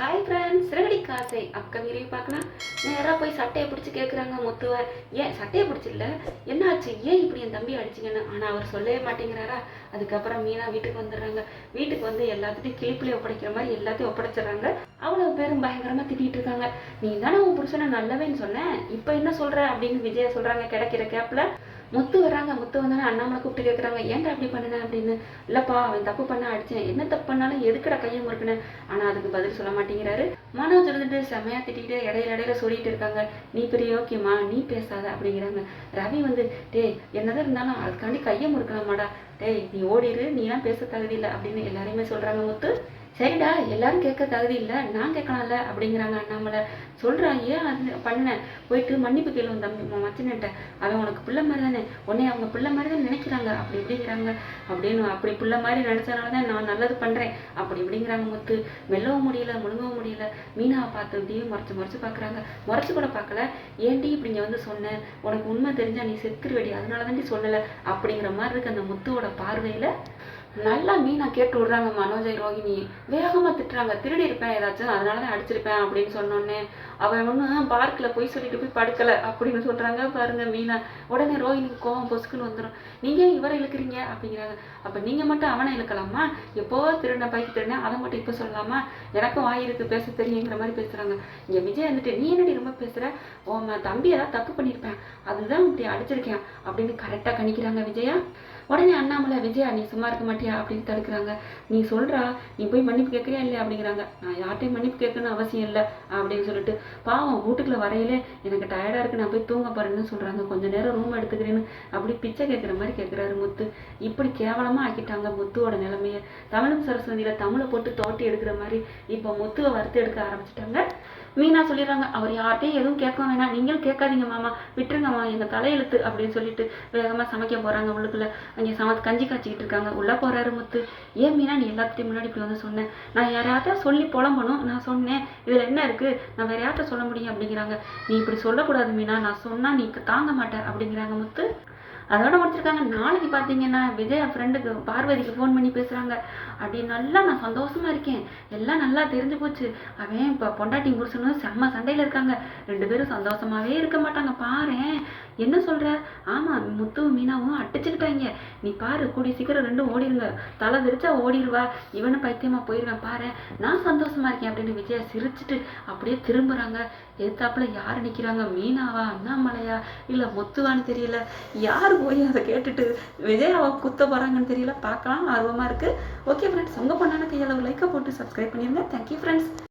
Hi friends சிறகடி காசை அக்கா வீரையை பார்க்கலாம் நேராக போய் சட்டையை பிடிச்சி கேட்குறாங்க முத்துவ. ஏன் சட்டையை பிடிச்சில்ல? என்னாச்சு? ஏன் இப்படி என் தம்பி அடிச்சிங்கன்னு? ஆனால் அவர் சொல்லவே மாட்டேங்கிறாரா? அதுக்கப்புறம் மீனா வீட்டுக்கு வந்துடுறாங்க. வீட்டுக்கு வந்து எல்லாத்தையும் கிளிப்பிலே ஒப்படைக்கிற மாதிரி எல்லாத்தையும் ஒப்படைச்சிடுறாங்க. அவ்வளோ பேரும் பயங்கரமாக திட்டிகிட்டு இருக்காங்க. நீ தானே உன் புருஷனை நல்லவேன்னு சொன்னேன் இப்போ என்ன சொல்கிற அப்படின்னு விஜயா சொல்கிறாங்க கிடைக்கிற கேப்பில் முத்து வர்றாங்க முத்து வந்தானே அண்ணாமலை கூப்பிட்டு கேட்குறாங்க ஏன்டா அப்படி பண்ணுன? அப்படின்னு. இல்லைப்பா அவன் தப்பு பண்ண அடிச்சேன். என்ன தப்பு பண்ணாலும் எதுக்குடா கையை முறுக்குனேன் ஆனால் அதுக்கு பதில் சொல்ல மாட்டேங்கிறாரு. மனோஜ் இருந்துட்டு செமையா திட்டிகிட்டு இடையில இடையில சொல்லிட்டு இருக்காங்க. நீ பெரிய ஓகேம்மா நீ பேசாத அப்படிங்கிறாங்க. ரவி வந்து டேய் என்னதான் இருந்தாலும் அதுக்காண்டி கையை முறுக்கலாமாடா? டேய் நீ ஓடிடு நீலாம் பேச தகுதி இல்லை அப்படின்னு எல்லாரையுமே சொல்றாங்க முத்து. சரிடா எல்லாரும் கேட்க தகுதி இல்லை நான் கேட்கலாம்ல அப்படிங்கிறாங்க. அண்ணாமலை சொல்றா ஏன் அது பண்ண போயிட்டு மன்னிப்பு கேளு தம்பி உன் அவன் உனக்கு பிள்ளை மாதிரி தானே உன்னை அவங்க பிள்ளை மாதிரி தான் நினைக்கிறாங்க. அப்படி இப்படிங்கிறாங்க. அப்படின்னு அப்படி பிள்ளை மாதிரி நினைச்சனால தான் நான் நல்லது பண்ணுறேன் அப்படி இப்படிங்கிறாங்க முத்து. மெல்லவும் முடியல முழுங்கவும் முடியல. மீனாவை பார்த்து இப்படியே முறைச்சு முறைச்சு பார்க்குறாங்க. முறைச்சு கூட பார்க்கல. ஏன்டி இப்படி இங்கே வந்து சொன்னேன் உனக்கு உண்மை தெரிஞ்சா நீ செத்துருவேடி. அதனால தாண்டி சொல்லலை. அப்படிங்கிற மாதிரி இருக்கு அந்த முத்துவோட பார்வையில். நல்லா மீனா கேட்டு விடுறாங்க மனோஜை ரோகிணி. வேகமாக திட்டுறாங்க. திருடி இருப்பேன் ஏதாச்சும் அதனால தான் அடிச்சிருப்பேன் அப்படின்னு சொன்னோன்னே அவன் ஒன்றும் பார்க்கில் போய் சொல்லிட்டு போய் படுக்கலை அப்படின்னு சொல்கிறாங்க பாருங்க மீனா. உடனே ரோஹிணி கோவம் பொசுக்குன்னு வந்துடும் நீங்கள் இவரை இழுக்கிறீங்க? அப்படிங்கிறாங்க. அப்போ நீங்கள் மட்டும் அவனை இழுக்கலாமா? எப்போ திருடின பைக்கு திருடினேன் அதை மட்டும் இப்போ சொல்லலாமா? எனக்கும் வாய் இருக்கு பேச தெரியுங்கிற மாதிரி பேசுகிறாங்க இங்கே விஜய் வந்துட்டு நீ என்னடி ரொம்ப பேசுகிற உன் தம்பி ஏதாவது தப்பு பண்ணியிருப்பேன். அதுதான் இப்படி அடிச்சிருக்கேன். அப்படின்னு கரெக்டாக கணிக்கிறாங்க விஜயா. உடனே அண்ணாமலை விஜயா நீ சும்மா இருக்க மாட்டியா அப்படின்னு தடுக்கிறாங்க. நீ சொல்றா நீ போய் மன்னிப்பு கேட்கறியா இல்லையா அப்படிங்கிறாங்க. நான் யார்ட்டையும் மன்னிப்பு கேட்கணும்னு அவசியம் இல்லை அப்படின்னு சொல்லிட்டு பாவம் வீட்டுக்குள்ள வரையிலே எனக்கு டயர்டா இருக்கு நான் போய் தூங்க போறேன்னு சொல்றாங்க. கொஞ்ச நேரம் ரூம் எடுத்துக்கிறேன்னு அப்படி பிச்சை கேட்குற மாதிரி கேட்குறாரு முத்து. இப்படி கேவலமா ஆக்கிட்டாங்க முத்துவோட நிலைமையை. தமிழும் சரஸ்வதியில தமிழை போட்டு தோட்டி எடுக்கிற மாதிரி இப்போ முத்துவை வறுத்து எடுக்க ஆரம்பிச்சிட்டாங்க. மீனா சொல்லிடுறாங்க அவர் யார்ட்டையும் எதுவும் கேட்க வேணாம். நீங்களும் கேட்காதீங்க மாமா. விட்டுருங்கம்மா எங்க தலையெழுத்து அப்படின்னு சொல்லிட்டு வேகமா சமைக்க போறாங்க உள்ளுக்குள்ள. அங்கே சம கஞ்சி காய்ச்சிக்கிட்டு இருக்காங்க. உள்ள போறாரு முத்து. ஏன் மீனா நீ எல்லாத்துட்டையும் முன்னாடி இப்படி வந்து சொன்னேன் நான் யாரையாட்ட சொல்லி புலம்பணும்? நான் சொன்னேன். இதுல என்ன இருக்கு? நான் வேற யார்கிட்ட சொல்ல முடியும் அப்படிங்கிறாங்க. நீ இப்படி சொல்லக்கூடாது மீனா. நான் சொன்னா நீ தாங்க மாட்டேன் அப்படிங்கிறாங்க முத்து. அதோட முடிச்சிருக்காங்க. நாளைக்கு பார்த்தீங்கன்னா விஜய் ஃப்ரெண்டுக்கு பார்வதிக்கு ஃபோன் பண்ணி பேசுகிறாங்க அப்படி நல்லா நான் சந்தோஷமா இருக்கேன். எல்லாம் நல்லா தெரிஞ்சு போச்சு. அவன் இப்போ பொண்டாட்டி புருஷனும் செம்ம சண்டையில் இருக்காங்க. ரெண்டு பேரும் சந்தோஷமாவே இருக்க மாட்டாங்க. பாரேன். என்ன சொல்ற? ஆமாம் முத்துவும் மீனாவும் அடிச்சுக்கிட்டாங்க. நீ பாரு கூடி சீக்கிரம் ரெண்டும் ஓடிடுங்க தலை விரிச்சா ஓடிடுவா இவனும் பைத்தியமா போயிடுவேன் பாரு. நான் சந்தோஷமா இருக்கேன் அப்படின்னு விஜயா சிரிச்சுட்டு அப்படியே திரும்புறாங்க. எதிர்த்தாப்புல யார் நிற்கிறாங்க மீனாவா அண்ணாமலையா? இல்லை முத்துவான்னு தெரியல. யார் போய் அதை கேட்டுட்டு விஜயாவை குத்த போகிறாங்கன்னு தெரியல. பார்க்கலாம் ஆர்வமாக இருக்குது ஓகே ஃப்ரெண்ட்ஸ் உங்கள் பொண்ணான கையளவு லைக்கை போட்டு சப்ஸ்கிரைப் பண்ணிடுங்க தேங்க்யூ ஃப்ரெண்ட்ஸ்